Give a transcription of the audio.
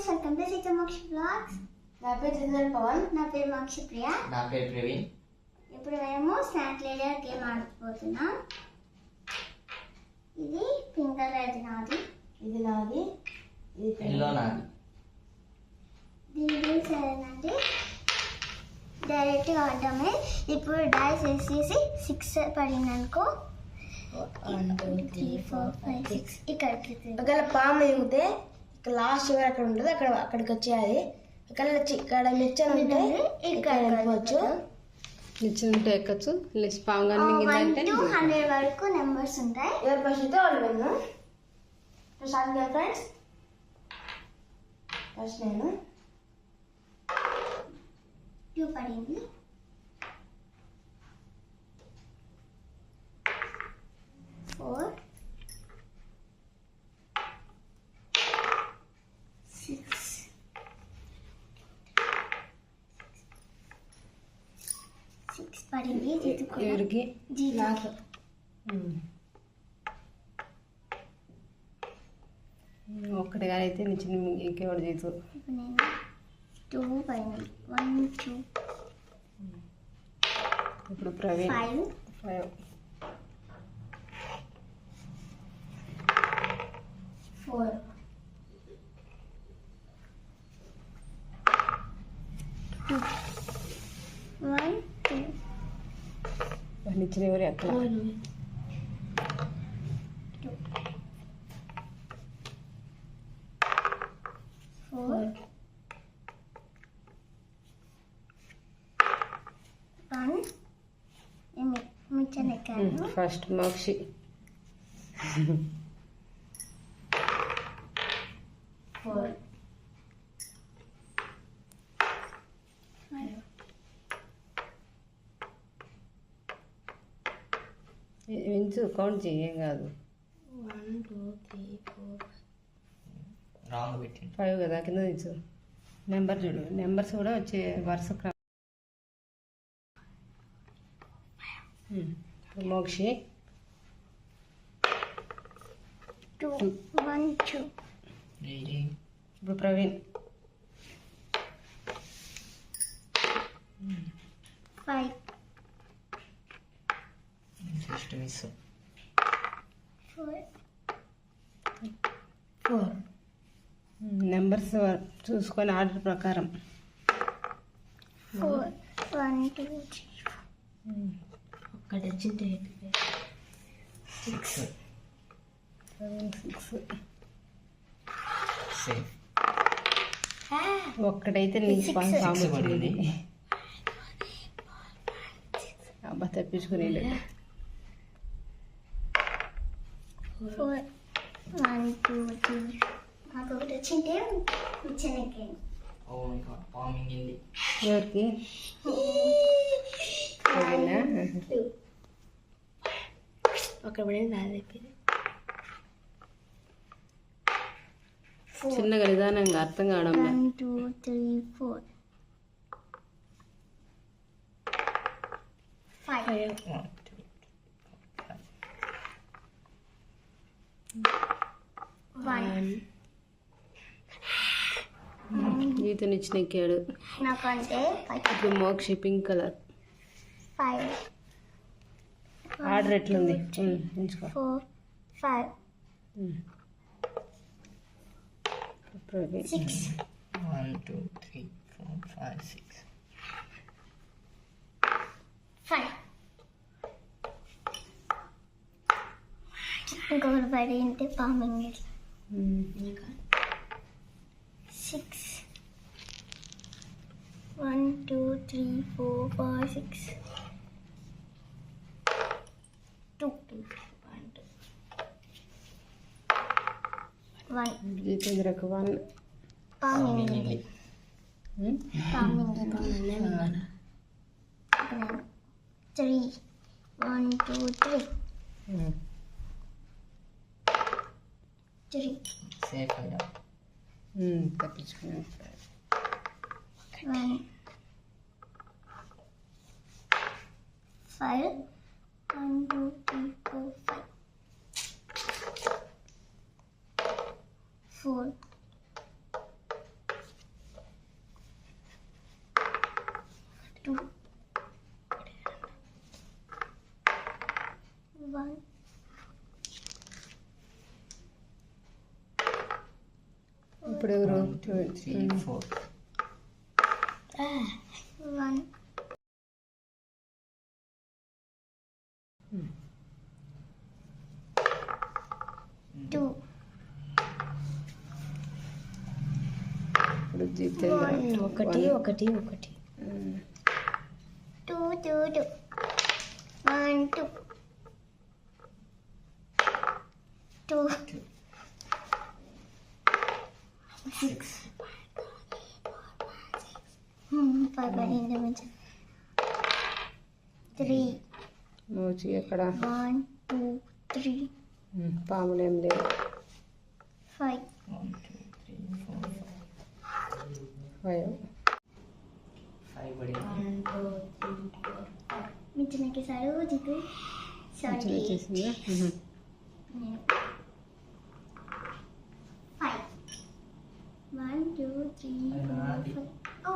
Friends welcome to Sita మోక్ష blogs నా పేరు చంద్రన్ పవన్. నా పేరు మోక్ష ప్రియ నా పేరు ప్రవీణ్. ఇప్పుడు మేము స్నాక్ లేడర్ గేమ్ ఆడుకోబోతున్నాం. ఇది పింక్ కలర్ నాది. ఇది నాది. ఇది ఎల్లో నాది. దీని రూల్స్ ఏంటంటే డైరెక్ట్గా ఆడడమే. ఇప్పుడు డైస్ వేసేసి సిక్స్ పడింది అనుకో one two three four five six ఇక్కడికి ఒకవేళ పాము ఎగితే లాస్ట్ వరకు అక్కడ ఉంటుంది అక్కడ అక్కడికి వచ్చేయాలి. ఇక్కడ ఇక్కడ నిచ్చెన ఉంటే ఇక్కడ వెళ్ళిపోవచ్చు. నిచ్చెన ఉంటే ఎక్కచ్చు? లేచి వన్ మింగిందంటే టు హండ్రెడ్ వరకు నెంబర్స్ ఉంటాయి. ఎవరు ఫస్ట్ అయితే వాళ్ళు విన్ను స్టార్ట్ కదా ఫ్రెండ్స్ ఫస్ట్ నేను. టూ పడింది ఫోర్ సిక్స్ సిక్స్ పడింది జీతుకు ఎవరికి జీతు నాకు. ఒక్కటి కానీ అయితే నిచ్చెన ఇంకెవడు నేను టూ పడింది వన్ టూ. ఇప్పుడు Praveen. Five. Five. Four two one two నిచ్చెన ఎవరు ఎక్కడ ఫోర్ వన్ నేను మిచ్చన్ ఎక్కాను ఫస్ట్ మోక్షి ఫోర్ ఫైవ్ వించు కౌంట్ చేయి కాదు. One two three four. Wrong పెట్టిండు. ఫైవ్ కదా కింద దించు నెంబర్ చూడు నెంబర్స్ కూడా వచ్చే వరుస క్రమం Mokshi. Two one two. Ready ఇప్పుడు Praveen. Five. First miss four four numbers చూసుకొని ఆర్డర్ ప్రకారం. ఫోర్ వన్ టూ త్రీ ఒక్కటి వచ్చింటే సిక్స్ సెవెన్ సిక్స్ సేఫ్ ఒక్కటైతే నీకు వచ్చింది పడింది. అబ్బా తెప్పించుకుని ఫోర్ వన్ టూ త్రీ నాకు ఒకటి వచ్చింటే మిచ్చన్ ఎక్కాను ఓ మై గాడ్ పాము మింగింది ఎవరికి ప్రవీణా? ఒక పడింది నాది అయిపోయింది చిన్నగా నిదానంగా అర్థం కావడం లే. One two three four five one two one జీతం ఇచ్చిన ఎక్కాడు నాకంటే ఇప్పుడు Mokshi pink colour. Five order ఎట్లుంది? ఉమ్, ఉంచుకో ఫోర్ ఫైవ్ ఉమ్. Praveen six one two three four five six five ఇంకొకటి పడి ఉంటే పామింగ్ ఉమ్. Six one two three four five six two one జితేంద్రకు one పామింగ్ మింగింది ఉమ్. పామింగ్ three one two three Three. it enough. Hmm, that is good. One. Five. One, two, three, four, five. ఇప్పుడు ఎవరు? One, two, three, four. One two ఇప్పుడు జితేంద్ర ఒకటి ఒకటి ఒకటి. Two two two one two two six. Hmm, five by in dimension. Three. మూచి ఎక్కడ one two three పాములు ఏం లేవు ఫైవ్ ఫైవ్ మిచ్చినకి సారు జితే సారీ వచ్చేసిందా ఉహు. Five one two three four five ఓ